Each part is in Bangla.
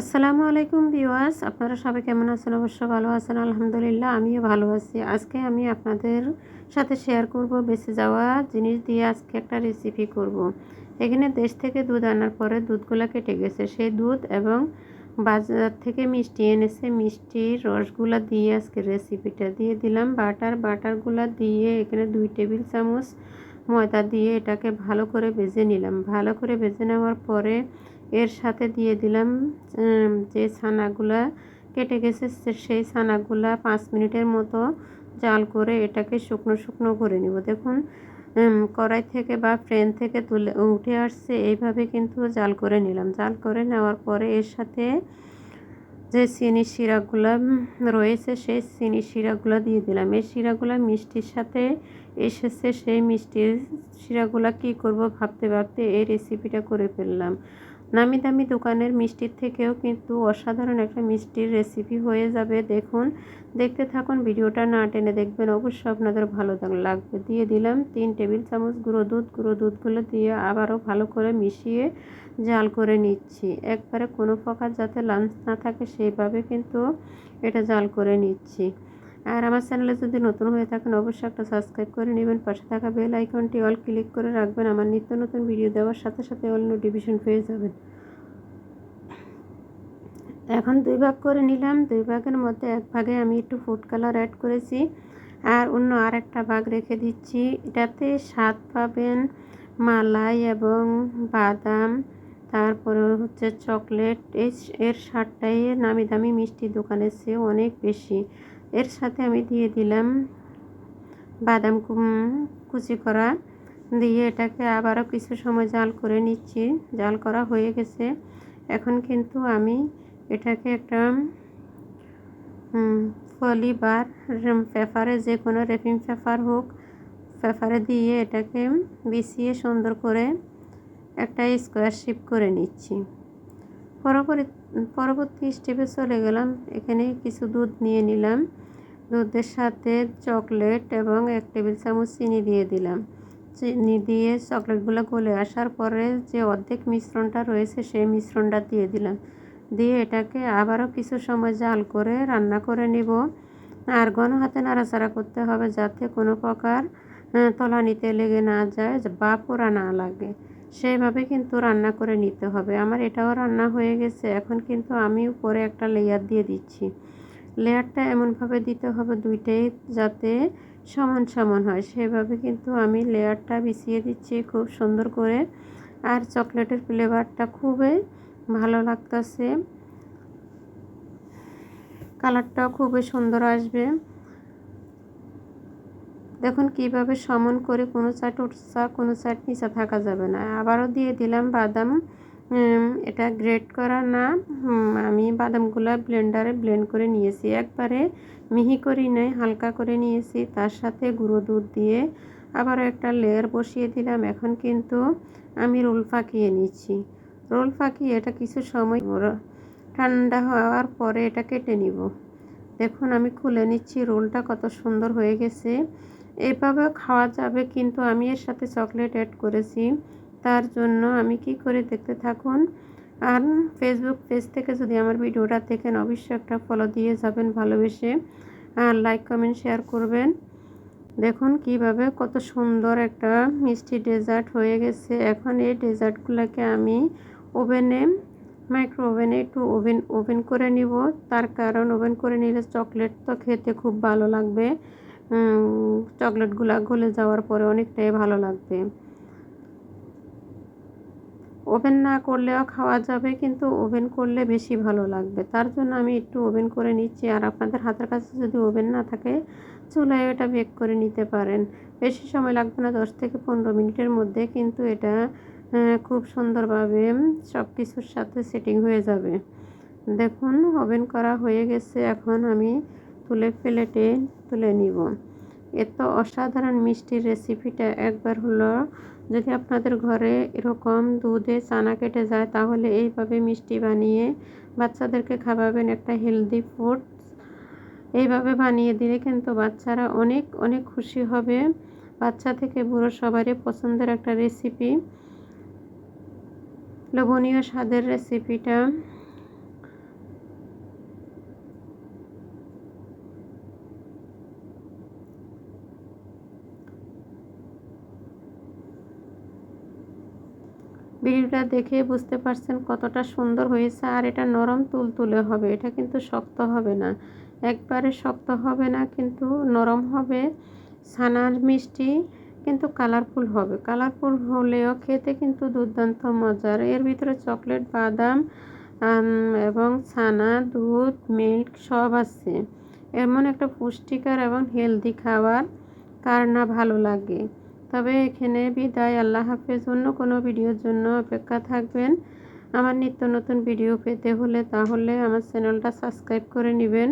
আসসালামু আলাইকুম ভিউয়ার্স, আপনারা সবাই কেমন আছেন? অবশ্য ভালো আছেন, আলহামদুলিল্লাহ, আমিও ভালো আছি। আজকে আমি আপনাদের সাথে শেয়ার করব বেঁচে যাওয়া জিনিস দিয়ে আজকে একটা রেসিপি করব। এখানে দেশ থেকে দুধ আনার পরে দুধগুলো কেটে গেছে। সেই দুধ এবং বাজার থেকে মিষ্টি এনেছে। মিষ্টির রসগুলা দিয়ে আজকে রেসিপিটা দিয়ে দিলাম। বাটার, বাটারগুলা দিয়ে এখানে দুই টেবিল চামচ ময়দা দিয়ে এটাকে ভালো করে ভেজে নিলাম। ভালো করে ভেজে নেওয়ার পরে এর সাথে দিয়ে দিলাম যে ছানাগুলা কেটে গেছে সেই ছানাগুলা পাঁচ মিনিটের মতো জাল করে এটাকে শুকনো শুকনো করে নিব। দেখুন কড়াই থেকে বা ফ্রেন থেকে তুলে উঠে আসছে, এইভাবে কিন্তু জাল করে নিলাম। জাল করে নেওয়ার পরে এর সাথে যে চিনি শিরাগুলো রয়েছে সেই চিনি শিরাগুলো দিয়ে দিলাম। এই শিরাগুলো মিষ্টির সাথে এসেছে, সেই মিষ্টির শিরাগুলো কি করব ভাবতে ভাবতে এই রেসিপিটা করে ফেললাম। নামি দামি দোকানের মিষ্টির থেকেও কিন্তু অসাধারণ একটা মিষ্টির রেসিপি হয়ে যাবে। দেখুন, দেখতে থাকুন, ভিডিওটা না টেনে দেখবেন। অবশ্যই আপনাদের ভালো লাগবে। দিয়ে দিলাম তিন টেবিল চামচ গুঁড়ো দুধ। গুঁড়ো দুধগুলো দিয়ে আবারও ভালো করে মিশিয়ে জাল করে নিচ্ছি। একবারে কোনো প্রকার যাতে লাঞ্চ না থাকে, সেইভাবে কিন্তু এটা জাল করে নিচ্ছি। আর আমার চ্যানেলে যদি নতুন হয়ে থাকেন, অবশ্যই একটা সাবস্ক্রাইব করে নেবেন। পাশে থাকা বেল আইকনটি অল ক্লিক করে রাখবেন। আমার নিত্য নতুন ভিডিও দেওয়ার সাথে সাথে অল নোটিফিকেশন পেয়ে যাবেন। এখন দুই ভাগ করে নিলাম। দুই ভাগের মধ্যে এক ভাগে আমি একটু ফুড কালার অ্যাড করেছি। আর অন্য আর একটা ভাগ রেখে দিচ্ছি। এটাতে স্বাদ পাবেন মালাই এবং বাদাম, তারপরে হচ্ছে চকলেট। এর স্বাদটাই নামি দামি মিষ্টি দোকানের চেয়ে অনেক বেশি। এর সাথে আমি দিয়ে দিলাম বাদাম কুচি করা। দিয়ে এটাকে আবারও কিছু সময় জাল করে নিচ্ছি। জাল করা হয়ে গেছে। এখন কিন্তু আমি এটাকে একটা ফলি বার পেপারে যে কোনো রেপিং পেপার হোক, পেপারে দিয়ে এটাকে বিছিয়ে সুন্দর করে একটা স্কোয়ার শেপ করে নিচ্ছি। পরবর্তী পরবর্তী স্টেপে চলে গেলাম। এখানে কিছু দুধ নিয়ে নিলাম। দুধের সাথে চকলেট এবং এক টেবিল চামচ চিনি দিয়ে দিলাম। চিনি দিয়ে চকলেটগুলো গলে আসার পরে যে অর্ধেক মিশ্রণটা রয়েছে সেই মিশ্রণটা দিয়ে দিলাম। দিয়ে এটাকে আবারও কিছু সময় জাল করে রান্না করে নিব। আর ঘন হাতে নাড়াচাড়া করতে হবে যাতে কোনো প্রকার তলানিতে লেগে না যায় বা পোড়া না লাগে। সেইভাবে কিন্তু রান্না করে নিতে হবে। আমার এটাও রান্না হয়ে গেছে। এখন কিন্তু আমি উপরে একটা লেয়ার দিয়ে দিচ্ছি। লেয়ারটা এমনভাবে দিতে হবে দুইটাই যাতে সমান সমান হয়। সেভাবে কিন্তু আমি লেয়ারটা বিছিয়ে দিচ্ছি খুব সুন্দর করে। আর চকলেটের ফ্লেভারটা খুবই ভালো লাগতেছে। কালারটাও খুবই সুন্দর আসবে। দেখুন কীভাবে সমান করে কোনো চাট উঠছা কোনো চাট নিচে থাকা যাবে না। আবারও দিয়ে দিলাম বাদাম। এটা গ্রেট করা না। আমি বাদামগুলো ব্লেন্ডারে ব্লেন্ড করে নিয়েছি। একবারে মিহি করি নাই, হালকা করে নিয়েছি। তার সাথে গুঁড়ো দুধ দিয়ে আবারও একটা লেয়ার বসিয়ে দিলাম। এখন কিন্তু আমি রোল পাকিয়ে নিচ্ছি। রোল পাকিয়ে এটা কিছু সময় ঠান্ডা হওয়ার পরে এটা কেটে নিব। দেখুন, আমি খুলে নিচ্ছি। রোলটা কত সুন্দর হয়ে গেছে। এভাবে খাওয়া যাবে, কিন্তু আমি এর সাথে চকলেট অ্যাড করেছি। তার জন্য আমি কি করে দেখতে থাকুন? আর ফেসবুক পেজ থেকে যদি আমার ভিডিওটা দেখেন, অবশ্যই একটা ফলো দিয়ে যাবেন ভালোবেসে। আর লাইক কমেন্ট শেয়ার করবেন। দেখুন কীভাবে কত সুন্দর একটা মিষ্টি ডেজার্ট হয়ে গেছে। এখন এই ডেজার্টগুলোকে আমি ওভেনে মাইক্রো ওভেনে একটু ওভেন ওভেন করে নিব। তার কারণ ওভেন করে নিলে চকলেট তো খেতে খুব ভালো লাগবে। চকলেটগুলো গলে যাওয়ার পরে অনেকটাই ভালো লাগবে। ওভেন না করলেও খাওয়া যাবে, কিন্তু ওভেন করলে বেশি ভালো লাগবে। তার জন্য আমি একটু ওভেন করে নিচ্ছি। আর আপনাদের হাতের কাছে যদি ওভেন না থাকে, চুলায় এটা বেক করে নিতে পারেন। বেশি সময় লাগবে না, দশ থেকে পনেরো মিনিটের মধ্যে, কিন্তু এটা খুব সুন্দরভাবে সব কিছুর সাথে সেটিং হয়ে যাবে। দেখুন, ওভেন করা হয়ে গেছে। এখন আমি তুলে প্লেটে তুলে নিব। এত অসাধারণ মিষ্টির রেসিপিটা একবার হলো, যদি আপনাদের ঘরে এরকম দুধে চানা কেটে যায়, তাহলে এইভাবে মিষ্টি বানিয়ে বাচ্চাদেরকে খাওয়াবেন একটা হেলদি ফুড এইভাবে বানিয়ে দিলে কিন্তু বাচ্চারা অনেক অনেক খুশি হবে। বাচ্চা থেকে বুড়ো সবারই পছন্দের একটা রেসিপি লোভনীয় স্বাদের রেসিপিটা ভিডিওটা দেখে বুঝতে পারছেন কতটা সুন্দর হয়েছে আর এটা নরম তুলতুলে হবে, এটা কিন্তু শক্ত হবে না। একবারে শক্ত হবে না, কিন্তু নরম হবে, ছানার মিষ্টি, কিন্তু কালারফুল হবে। কালারফুল হলেও খেতে কিন্তু দুর্দান্ত মজার। এর ভিতরে চকলেট, বাদাম এবং ছানা, দুধ, মিল্ক সব আছে। এমন একটা পুষ্টিকর এবং হেলদি খাবার, কার না ভালো লাগে। তবে এখানে বিদায়। আল্লাহ হাফেজ। অন্য কোনো ভিডিওর জন্য অপেক্ষা থাকবেন। আমার নিত্য নতুন ভিডিও পেতে হলে তাহলে আমার চ্যানেলটা সাবস্ক্রাইব করে নেবেন।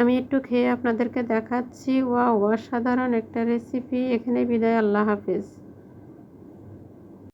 আমি একটু খেয়ে আপনাদেরকে দেখাচ্ছি। ওয়া অসাধারণ একটা রেসিপি। এখানে বিদায়। আল্লাহ হাফেজ।